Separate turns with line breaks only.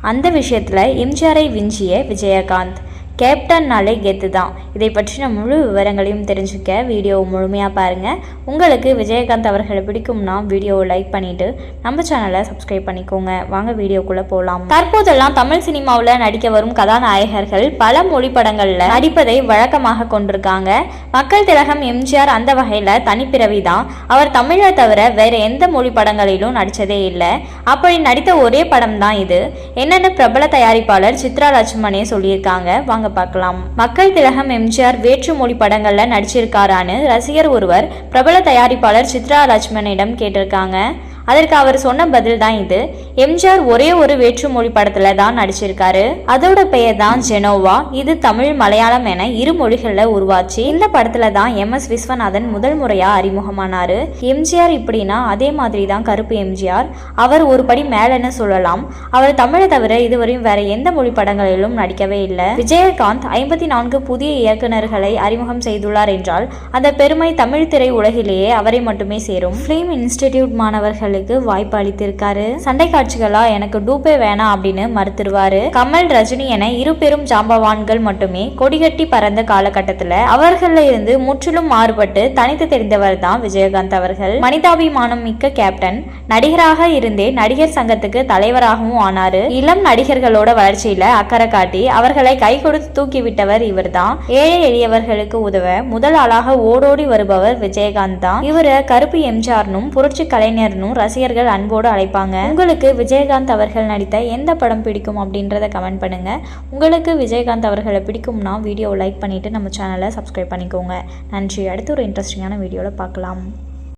அந்த விஷயத்தில் எம்ஜிஆரை விஞ்சிய விஜயகாந்த். கேப்டன்னாலே கெத்து தான். இதை பற்றின முழு விவரங்களையும் தெரிஞ்சுக்க வீடியோவை முழுமையாக பாருங்கள் உங்களுக்கு விஜயகாந்த் அவர்களை பிடிக்கும்னா வீடியோவை லைக் பண்ணிவிட்டு நம்ம சேனலை சப்ஸ்கிரைப் பண்ணிக்கோங்க. வாங்க வீடியோக்குள்ளே போகலாம் தற்போதெல்லாம் தமிழ் சினிமாவில் நடிக்க வரும் கதாநாயகர்கள் பல மொழி படங்களில் நடிப்பதை வழக்கமாக கொண்டிருக்காங்க. மக்கள் திலகம் எம்ஜிஆர் அந்த வகையில் தனிப்பிறவி தான். அவர் தமிழை தவிர வேறு எந்த மொழி படங்களிலும் நடித்ததே இல்லை. அப்படி நடித்த ஒரே படம் தான் இது. என்னென்ன பிரபல தயாரிப்பாளர் சித்ரா லட்சுமணே சொல்லியிருக்காங்க. வாங்க பார்க்கலாம். மக்கள் திலகம் எம்ஜிஆர் வேற்று மொழி படங்கள்ல நடிச்சிருக்காரான்னு ரசிகர் ஒருவர் பிரபல தயாரிப்பாளர் சித்ரா லட்சுமணிடம் கேட்டிருக்காங்க. அதற்கு அவர் சொன்ன பதில் தான் இது. எம்ஜிஆர் ஒரே ஒரு வேற்று மொழி படத்துல தான் நடிச்சிருக்காரு. அதோட பெயர் தான் ஜெனோவா. இது தமிழ் மலையாளம் என இரு மொழிகளில் உருவாச்சு. இந்த படத்துல தான் எம் எஸ் விஸ்வநாதன் முதல் முறையா அறிமுகமானாரு. எம்ஜிஆர் இப்படின்னா அதே மாதிரி தான் கருப்பு எம்ஜிஆர். அவர் ஒரு படி மேலன்னு சொல்லலாம். அவர் தமிழை தவிர இதுவரையும் வேற எந்த மொழி படங்களிலும் நடிக்கவே இல்லை. விஜயகாந்த் ஐம்பத்தி நான்கு புதிய இயக்குநர்களை அறிமுகம் செய்துள்ளார் என்றால் அந்த பெருமை தமிழ் திரை உலகிலேயே அவரை மட்டுமே சேரும். ஃபிலிம் இன்ஸ்டிடியூட் மாணவர்களுக்கு வாய்ப்பு அளித்திருக்காரு. சண்டை காட்சிகளா எனக்கு டூப்பே வேணாம் அப்படின்னு மறுத்துருவாரு. கமல் ரஜினி என இரு பெரும் ஜாம்பவான்கள் மட்டுமே கொடிகட்டி பறந்த காலகட்டத்துல அவர்கள இருந்து முற்றிலும் மாறுபட்டு தனித்து தெரிந்தவர் தான் விஜயகாந்த் அவர்கள். மனிதாபிமானம் மிக்க கேப்டன் நடிகராக இருந்தே நடிகர் சங்கத்துக்கு தலைவராகவும் ஆனாரு. இளம் நடிகர்களோட வளர்ச்சியில அக்கறை காட்டி அவர்களை கை கொடுத்து தூக்கி விட்டவர் இவர்தான் ஏழை எளியவர்களுக்கு உதவ முதல் ஆளாக ஓடோடி வருபவர் விஜயகாந்த் தான். இவரை கருப்பு எம்ஜிஆர்னும் புரட்சி கலைஞர்னும் ரசிகர்கள் அன்போடு அழைப்பாங்க. உங்களுக்கு விஜயகாந்த் அவர்கள் நடித்த எந்த படம் பிடிக்கும் அப்படின்றத கமெண்ட் பண்ணுங்கள் உங்களுக்கு விஜயகாந்த் அவர்களை பிடிக்கும்னா வீடியோவை லைக் பண்ணிவிட்டு நம்ம சேனலை சப்ஸ்கிரைப் பண்ணிக்கோங்க. நன்றி. அடுத்து ஒரு இன்ட்ரெஸ்டிங்கான வீடியோவில் பார்க்கலாம்.